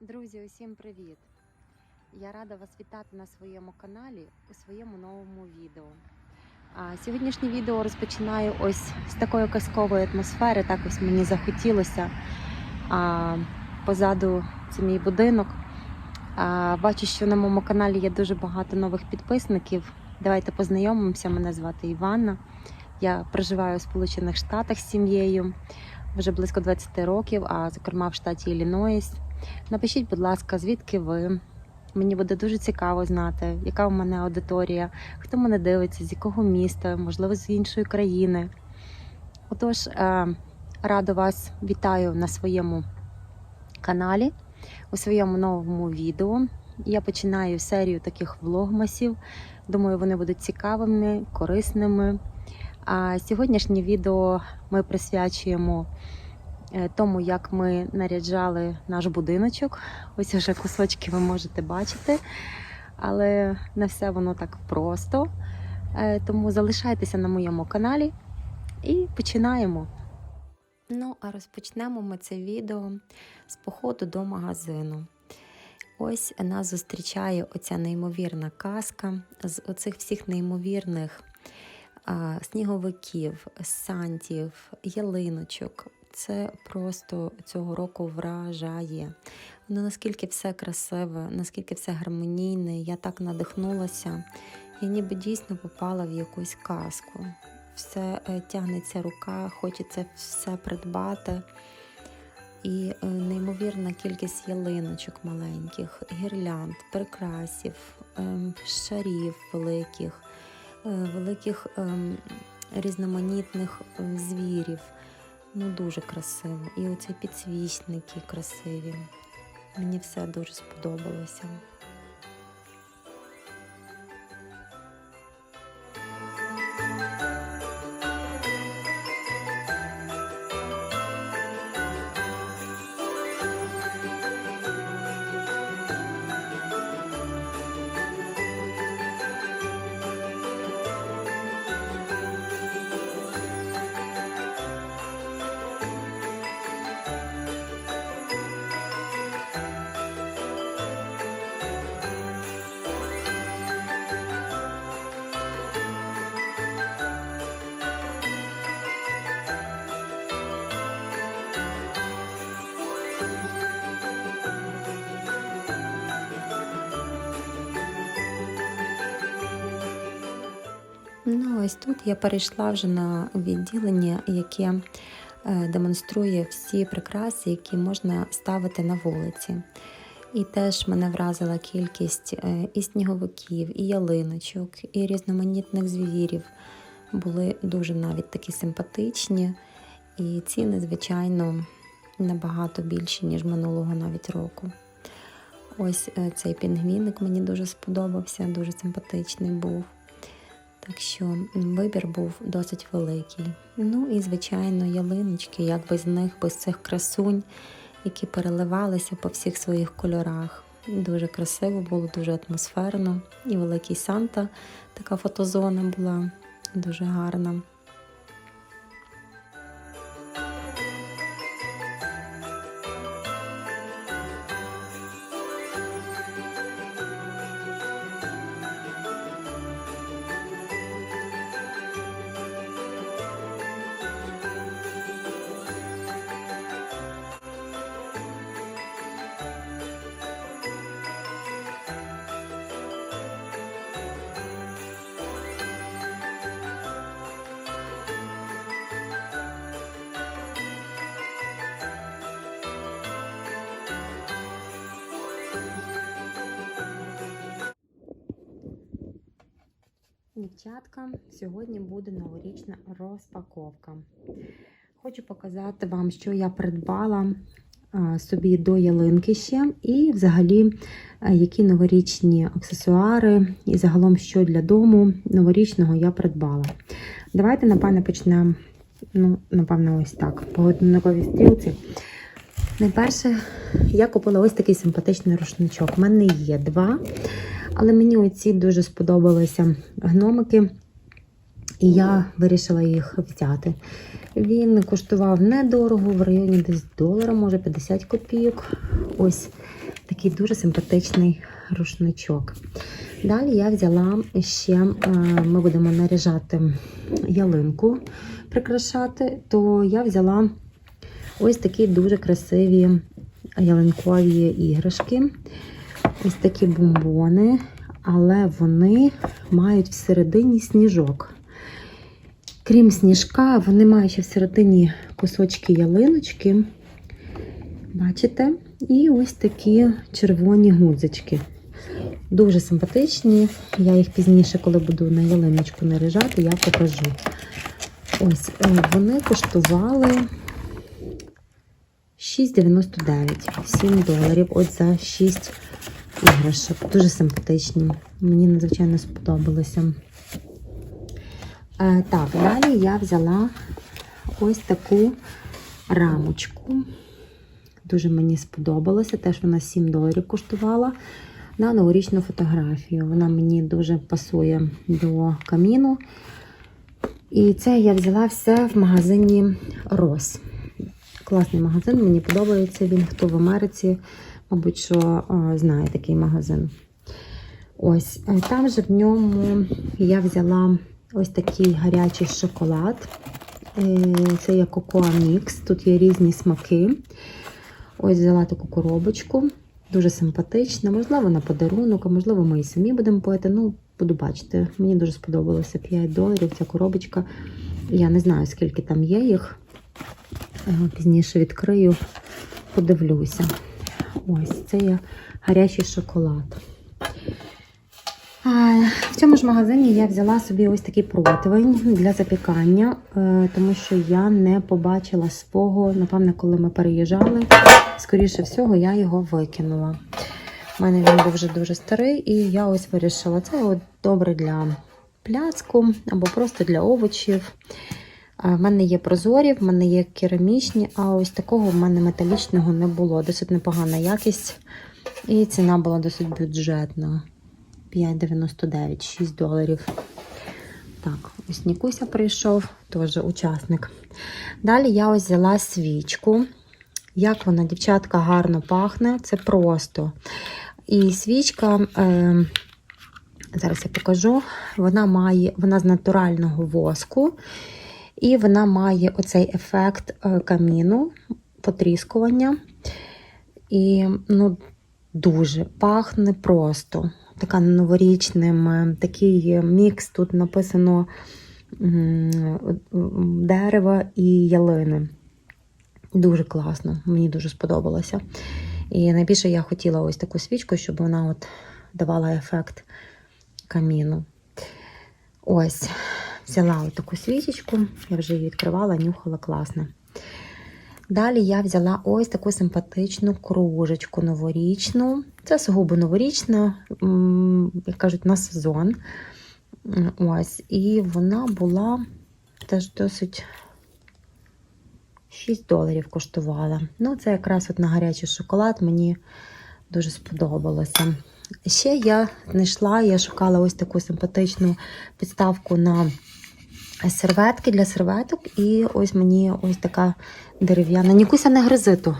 Друзі, усім привіт! Я рада вас вітати на своєму каналі у своєму новому відео. А, сьогоднішнє відео розпочинаю ось з такої казкової атмосфери. Так ось мені захотілося. А, позаду це мій будинок. А, бачу, що на моєму каналі є дуже багато нових підписників. Давайте познайомимося. Мене звати Іванна. Я проживаю у Сполучених Штатах з сім'єю вже близько 20 років, а зокрема в штаті Іллінойс. Напишіть, будь ласка, звідки ви. Мені буде дуже цікаво знати, яка у мене аудиторія, хто мене дивиться, з якого міста, можливо, з іншої країни. Отож, е, радо вас вітаю на своєму каналі, у своєму новому відео. Я починаю серію таких влогмасів. Думаю, вони будуть цікавими, корисними. А сьогоднішнє відео ми присвячуємо тому, як ми наряджали наш будиночок. Ось уже кусочки ви можете бачити, але не все воно так просто. Е, Тому залишайтеся на моєму каналі і починаємо. Ну, а розпочнемо ми це відео з походу до магазину. Ось нас зустрічає оця неймовірна казка з оцих всіх неймовірних а, сніговиків, сантів, ялиночок. Це просто цього року вражає. Воно наскільки все красиве, наскільки все гармонійне. Я так надихнулася. Я ніби дійсно попала в якусь казку. Все е, тягнеться рука, хочеться все придбати. І е, неймовірна кількість ялиночок маленьких, гірлянд, прикрасів, ем, шарів великих, е, великих ем, різноманітних е, звірів. Ну, дуже красиво. І оці підсвічники красиві. Мені все дуже сподобалося. Ось тут я перейшла вже на відділення, яке е, демонструє всі прикраси, які можна ставити на вулиці. І теж мене вразила кількість е, і сніговиків, і ялиночок, і різноманітних звірів. Були дуже навіть такі симпатичні, і ціни, звичайно, набагато більші, ніж минулого навіть року. Ось е, цей пінгвіник мені дуже сподобався, дуже симпатичний був. Так що вибір був досить великий. Ну і, звичайно, ялиночки, як без них, без цих красунь, які переливалися по всіх своїх кольорах. Дуже красиво було, дуже атмосферно. І великий Санта, така фотозона була дуже гарна. Дівчатка, сьогодні буде новорічна розпаковка. Хочу показати вам, що я придбала собі до ялинки ще, і взагалі, які новорічні аксесуари, і загалом, що для дому новорічного я придбала. Давайте, напевно, почнемо. Ну, напевно, ось так. По годинниковій стрілці. Найперше, я купила ось такий симпатичний рушничок. У мене є два. Але мені оці дуже сподобалися гномики, і я вирішила їх взяти. Він коштував недорого, в районі десь долара, може 50 копійок. Ось Такий дуже симпатичний рушничок. Далі я взяла ще, е, ми будемо наряжати ялинку, прикрашати, то я взяла ось такі дуже красиві ялинкові іграшки. Ось такі бомбони, але вони мають всередині сніжок. Крім сніжка, вони мають ще всередині кусочки ялиночки. Бачите? І ось такі червоні гудзички. Дуже симпатичні. Я їх пізніше, коли буду на ялиночку наряжати, я покажу. Ось, е, вони коштували 6,99, 7 доларів. От за 6 іграшок. Дуже симпатичні. Мені надзвичайно сподобалося. Е, так, далі я взяла ось таку рамочку. Дуже мені сподобалося. Теж вона 7 доларів коштувала на новорічну фотографію. Вона мені дуже пасує до каміну. І це я взяла все в магазині Рос. Класний магазин, мені подобається він. Хто в Америці, мабуть, що знає такий магазин. Ось, е, там же в ньому я взяла ось такий гарячий шоколад. Е, Це є Cocoa Mix. Тут є різні смаки. Ось взяла таку коробочку. Дуже симпатична. Можливо, на подарунок, а можливо, ми і самі будемо пити. Ну, буду бачити. Мені дуже сподобалося 5 доларів ця коробочка. Я не знаю, скільки там є їх. Е, Пізніше відкрию, подивлюся. Ось це є гарячий шоколад. В цьому ж магазині я взяла собі ось такий противень для запікання, е, тому що я не побачила свого, напевно, коли ми переїжджали. Скоріше всього, я його викинула. У мене він був вже дуже старий, і я ось вирішила, це добре для пляцку або просто для овочів. В мене є прозорі, в мене є керамічні, а ось такого в мене металічного не було. Досить непогана якість. І ціна була досить бюджетна. 5,99, 6 доларів. Так, ось Нікуся прийшов, теж учасник. Далі я ось взяла свічку. Як вона, дівчатка, гарно пахне, це просто. І свічка, е, зараз я покажу, вона має, вона з натурального воску. І вона має оцей ефект е, каміну, потріскування. І ну, дуже пахне просто. Така новорічним, е, такий мікс. Тут написано дерева і ялини. Дуже класно, мені дуже сподобалося. І найбільше я хотіла ось таку свічку, щоб вона от давала ефект каміну. Ось, взяла таку свічечку, я вже її відкривала, нюхала класно. Далі я взяла ось таку симпатичну кружечку новорічну. Це сугубо новорічна, як кажуть, на сезон. Ось, і вона була теж досить 6 доларів коштувала. Ну, це якраз от на гарячий шоколад мені дуже сподобалося. Ще я знайшла, я шукала ось таку симпатичну підставку на серветки для серветок. І ось мені ось така дерев'яна. Нікуся не гризиту.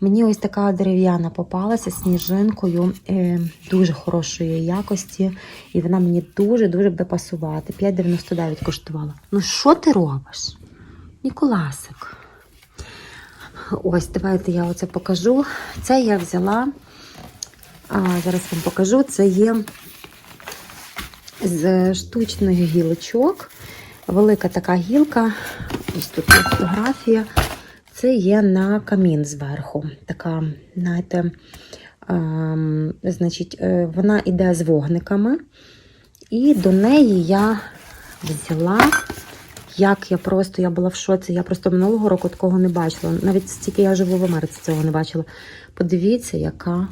Мені ось така дерев'яна попалася сніжинкою е, дуже хорошої якості. І вона мені дуже-дуже буде пасувати. 5,99 коштувала. Ну, що ти робиш? Ніколасик. Ось, давайте я оце покажу. Це я взяла. А, зараз вам покажу. Це є з штучних гілочок. Велика така гілка. Ось тут є фотографія. Це є на камін зверху. Така, знаєте, ем, значить, е, вона йде з вогниками. І до неї я взяла, як я просто я була в шоці. Я просто минулого року такого не бачила. Навіть стільки я живу в Америці, цього не бачила. Подивіться, яка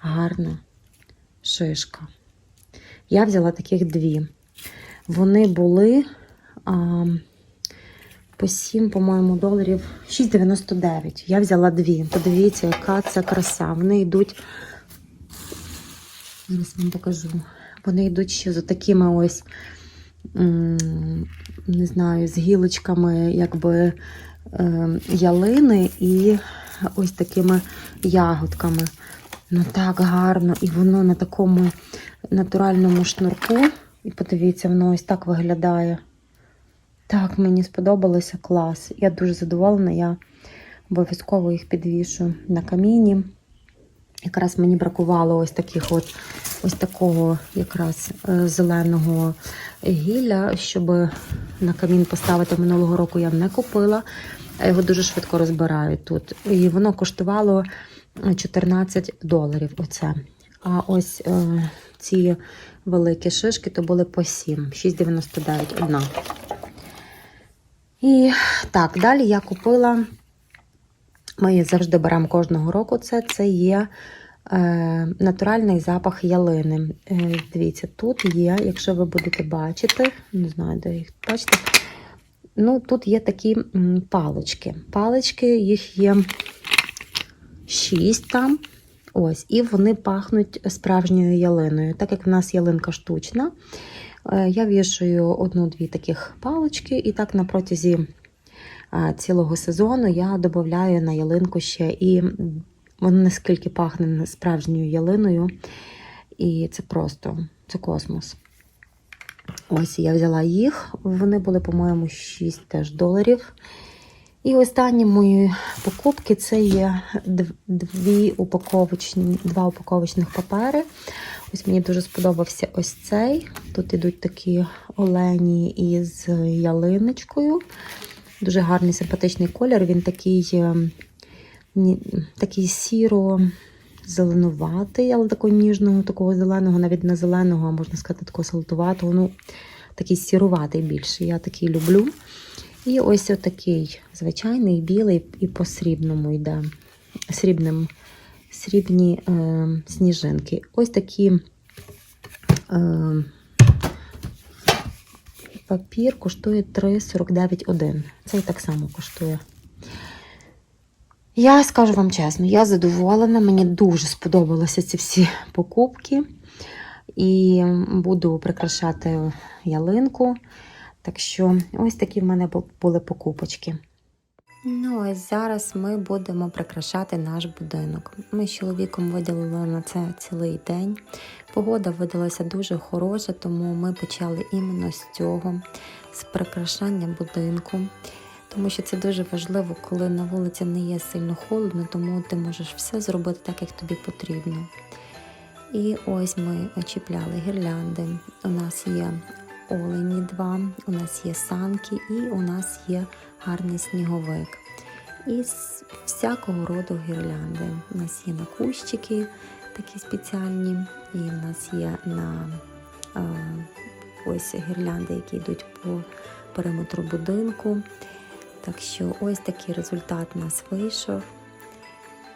гарна шишка. Я взяла таких дві. Вони були по 7, по-моєму, доларів 6,99. Я взяла дві. Подивіться, яка це краса. Вони йдуть. Зараз вам покажу. Вони йдуть ще з такими ось, не знаю, з гілочками, якби е, ялини і ось такими ягодками. Ну так гарно, і воно на такому натуральному шнурку. І подивіться, воно ось так виглядає. Так, мені сподобалося клас. Я дуже задоволена. Я обов'язково їх підвішу на каміні. Якраз мені бракувало ось таких от ось такого якраз е, зеленого гілля, щоб на камін поставити минулого року я не купила. А його дуже швидко розбирають тут. І воно коштувало 14 доларів. Оце. А ось е, ці великі шишки то були по 7, 6,99 одна. І так, далі я купила. Ми завжди беремо кожного року. Це, це є е, натуральний запах ялини. Е, дивіться, тут є, якщо ви будете бачити, не знаю, де їх бачите. Ну, тут є такі палички. Палички, їх є 6 там. Ось, і вони пахнуть справжньою ялиною. Так як в нас ялинка штучна, я вішаю одну-дві таких палички, і так на протязі е, цілого сезону я додаю на ялинку ще і воно наскільки пахне справжньою ялиною. І це просто це космос. Ось я взяла їх. Вони були, по-моєму, 6 теж доларів. І останні мої покупки це є дв- дві упаковочні, два упаковочних папери. Ось мені дуже сподобався ось цей. Тут ідуть такі олені із ялиночкою. Дуже гарний симпатичний колір. Він такий, е, такий сіро-зеленуватий, але такого ніжного, такого зеленого, навіть не зеленого, а можна сказати, такого салатуватого. Ну, такий сіруватий більше. Я такий люблю. І ось отакий звичайний білий і по срібному йде. Срібним, срібні е, сніжинки. Ось такі е, папір коштує 3,49,1. Цей так само коштує. Я скажу вам чесно, я задоволена, мені дуже сподобалися ці всі покупки. І буду прикрашати ялинку. Так що ось такі в мене були покупочки. Ну, ось зараз ми будемо прикрашати наш будинок. Ми з чоловіком виділили на це цілий день. Погода видалася дуже хороша, тому ми почали іменно з цього, з прикрашання будинку. Тому що це дуже важливо, коли на вулиці не є сильно холодно, тому ти можеш все зробити так, як тобі потрібно. І ось ми очіпляли гірлянди. У нас є олені два, у нас є санки і у нас є гарний сніговик. І з всякого роду гірлянди. У нас є на кущики такі спеціальні, і у нас є на е, ось гірлянди, які йдуть по периметру будинку. Так що ось такий результат у нас вийшов.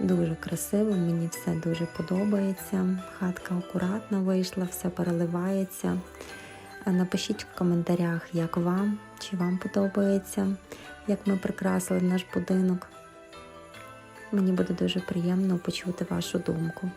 Дуже красиво, мені все дуже подобається. Хатка акуратно вийшла, все переливається. Напишіть в коментарях, як вам, чи вам подобається, як ми прикрасили наш будинок. Мені буде дуже приємно почути вашу думку.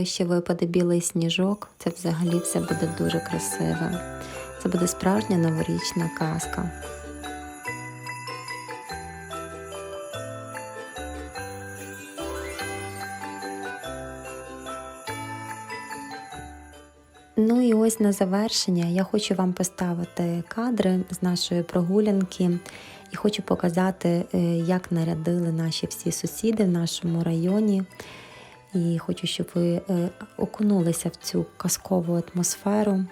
Ну, ще випаде білий сніжок, це взагалі все буде дуже красиве. Це буде справжня новорічна казка. Ну і ось на завершення я хочу вам поставити кадри з нашої прогулянки і хочу показати, е, як нарядили наші всі сусіди в нашому районі. І хочу, щоб ви е, окунулися в цю казкову атмосферу,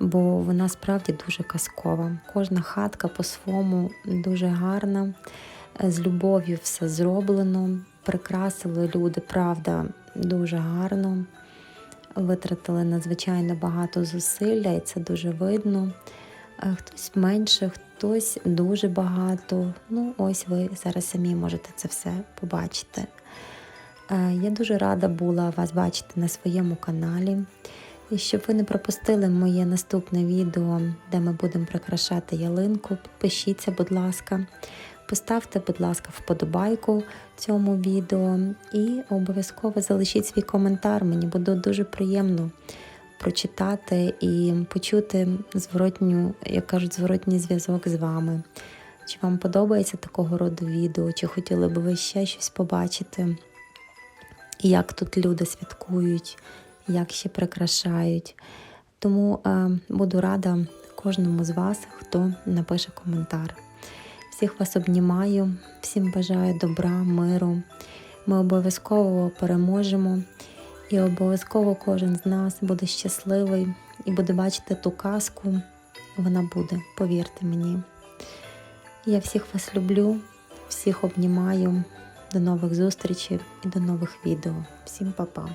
бо вона справді дуже казкова. Кожна хатка по-своєму дуже гарна, е, з любов'ю все зроблено, прикрасили люди, правда, дуже гарно. Витратили надзвичайно багато зусилля, і це дуже видно. Е, Хтось менше, хтось дуже багато. Ну, ось ви зараз самі можете це все побачити. Е, Я дуже рада була вас бачити на своєму каналі. І щоб ви не пропустили моє наступне відео, де ми будемо прикрашати ялинку, підпишіться, будь ласка. Поставте, будь ласка, вподобайку цьому відео і обов'язково залишіть свій коментар. Мені буде дуже приємно прочитати і почути зворотню, як кажуть, зворотній зв'язок з вами. Чи вам подобається такого роду відео, чи хотіли б ви ще щось побачити? Як тут люди святкують, як ще прикрашають. Тому е, буду рада кожному з вас, хто напише коментар. Всіх вас обнімаю, всім бажаю добра, миру. Ми обов'язково переможемо, і обов'язково кожен з нас буде щасливий і буде бачити ту казку. Вона буде, повірте мені. Я всіх вас люблю, всіх обнімаю. До нових зустрічей і до нових відео. Всім па-па!